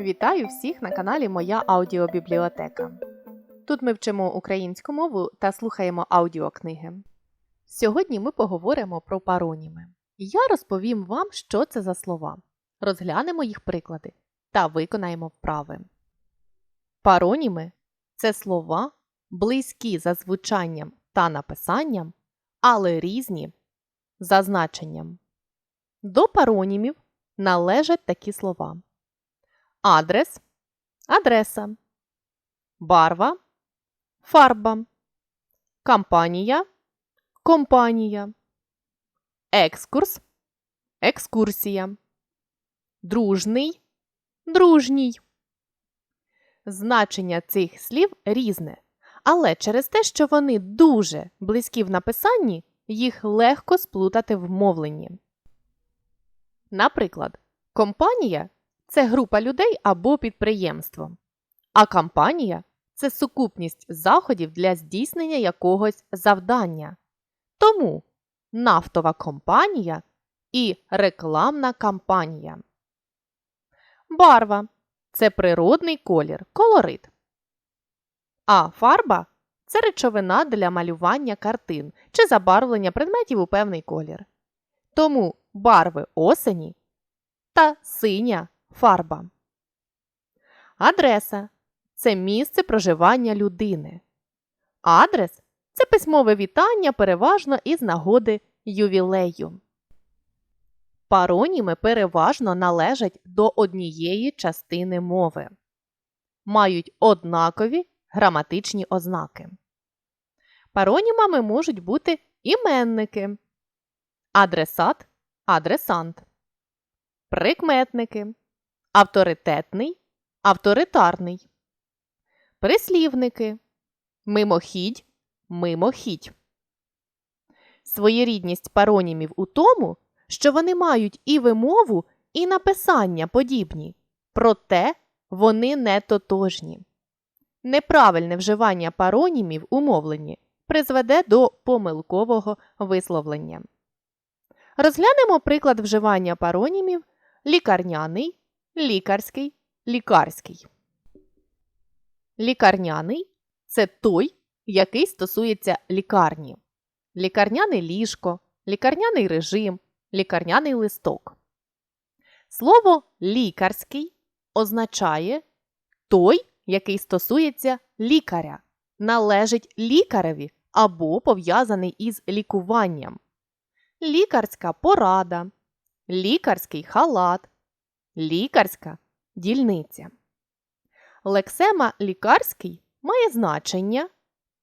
Вітаю всіх на каналі Моя аудіобібліотека. Тут ми вчимо українську мову та слухаємо аудіокниги. Сьогодні ми поговоримо про пароніми. Я розповім вам, що це за слова. Розглянемо їх приклади та виконаємо вправи. Пароніми це слова, близькі за звучанням та написанням, але різні за значенням. До паронімів належать такі слова: адрес, адреса, барва, фарба, кампанія, компанія, екскурс, екскурсія, дружний, дружній. Значення цих слів різне, але через те, що вони дуже близькі в написанні, їх легко сплутати в мовленні. Наприклад, компанія це група людей або підприємство, а кампанія це сукупність заходів для здійснення якогось завдання. Тому нафтова компанія і рекламна кампанія. Барва це природний колір, колорит. А фарба це речовина для малювання картин чи забарвлення предметів у певний колір. Тому барви осені та синя фарба. Адреса це місце проживання людини. Адрес це письмове вітання переважно із нагоди ювілею. Пароніми переважно належать до однієї частини мови. Мають однакові граматичні ознаки. Паронімами можуть бути іменники, адресат, адресант, прикметники, авторитетний, авторитарний, прислівники, мимохідь, мимохідь. Своєрідність паронімів у тому, що вони мають і вимову, і написання подібні, проте вони не тотожні. Неправильне вживання паронімів у мовленні призведе до помилкового висловлення. Розглянемо приклад вживання паронімів лікарняний, лікарський, лікарський. Лікарняний це той, який стосується лікарні. Лікарняне ліжко, лікарняний режим, лікарняний листок. Слово лікарський означає той, який стосується лікаря, належить лікареві або пов'язаний із лікуванням. Лікарська порада, лікарський халат, лікарська дільниця. Лексема лікарський має значення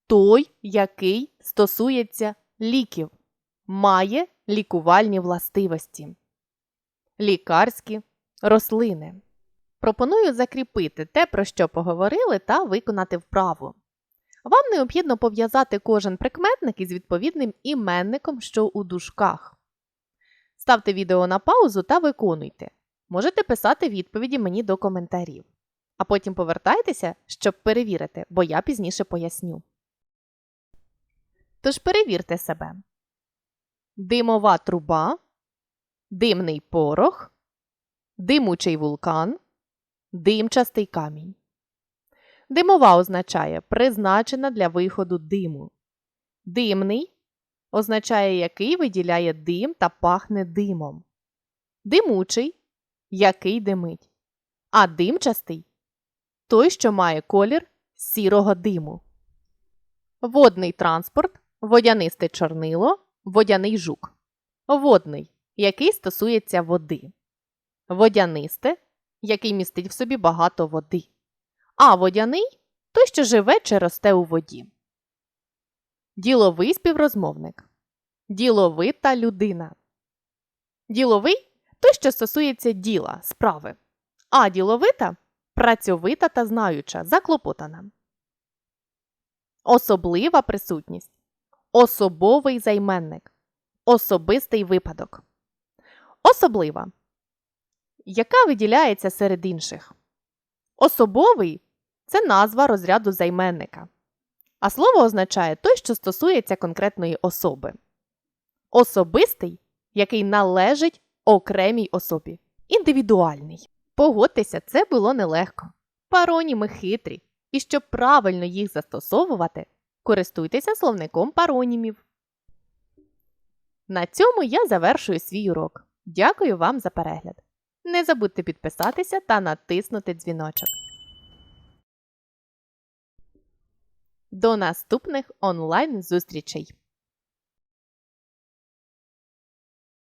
той, який стосується ліків, має лікувальні властивості. Лікарські рослини. Пропоную закріпити те, про що поговорили, та виконати вправу. Вам необхідно пов'язати кожен прикметник із відповідним іменником, що у дужках. Ставте відео на паузу та виконуйте. Можете писати відповіді мені до коментарів. А потім повертайтеся, щоб перевірити, бо я пізніше поясню. Тож перевірте себе. Димова труба, димний порох, димучий вулкан, димчастий камінь. Димова означає призначена для виходу диму. Димний означає, який виділяє дим та пахне димом. Димучий який димить. А димчастий той, що має колір сірого диму. Водний транспорт, водянисте чорнило, водяний жук. Водний, який стосується води. Водянисте, який містить в собі багато води. А водяний той, що живе чи росте у воді. Діловий співрозмовник. Діловита людина. Діловий той, що стосується діла, справи. А діловита працьовита та знаюча, заклопотана. Особлива присутність. Особовий займенник. Особистий випадок. Особлива. Яка виділяється серед інших. Особовий це назва розряду займенника. А слово означає той, що стосується конкретної особи. Особистий, який належить окремій особі. Індивідуальний. Погодьтеся, це було нелегко. Пароніми хитрі, і щоб правильно їх застосовувати, користуйтеся словником паронімів. На цьому я завершую свій урок. Дякую вам за перегляд. Не забудьте підписатися та натиснути дзвіночок. До наступних онлайн зустрічей!